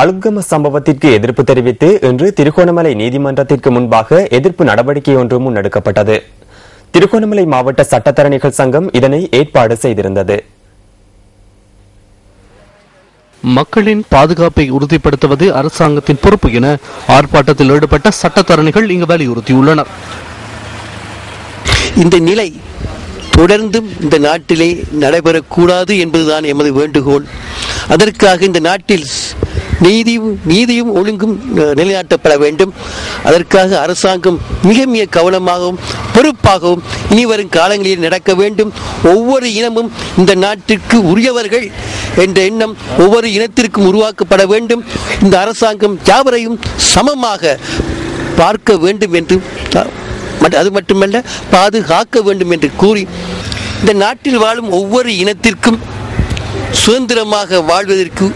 அலுத்கம சம்பவத்திற்கு எதிர்ப்பு தெரிவித்து இன்று திருகோணமலை நீதிமன்றத்திற்கு முன்பாக எதிர்ப்பு நடவடிக்கை ஒன்று முன்னெடுக்கப்பட்டது. திருகோணமலை மாவட்ட சட்டத்தரணிகள் சங்கம் இதனை ஏற்பாடு செய்திருந்தது. மக்களின் பாதுகாப்பை உறுதிப்படுத்துவது அரசாங்கத்தின் பொறுப்பு என ஆர்ப்பாட்டத்தில் ஈடுபட்ட சட்டத்தரணிகள் இங்கு வலியுறுத்தியுள்ளனர். இந்த நிலை தொடர்ந்தும் இந்த நாட்டிலே நடைபெறக்கூடாது என்பதுதான் எமது வேண்டுகோள். அதற்காக இந்த நாட்டில் நீதியும் நீதியும் ஒழுங்கும் நிலைநாட்டப்பட வேண்டும். அதற்காக அரசாங்கம் மிக மிக கவனமாகவும் பொறுப்பாகவும் இனி வரும் காலங்களில் நடக்க வேண்டும். ஒவ்வொரு இனமும் இந்த நாட்டிற்கு உரியவர்கள் என்ற எண்ணம் ஒவ்வொரு இனத்திற்கும் உருவாக்கப்பட வேண்டும். இந்த அரசாங்கம் யாவரையும் சமமாக பார்க்க வேண்டும் என்று மட்- அது மட்டுமல்ல பாதுகாக்க வேண்டும் என்று கூறி இந்த நாட்டில் வாழும் ஒவ்வொரு இனத்திற்கும் சுதந்திரமாக வாழ்வதற்கு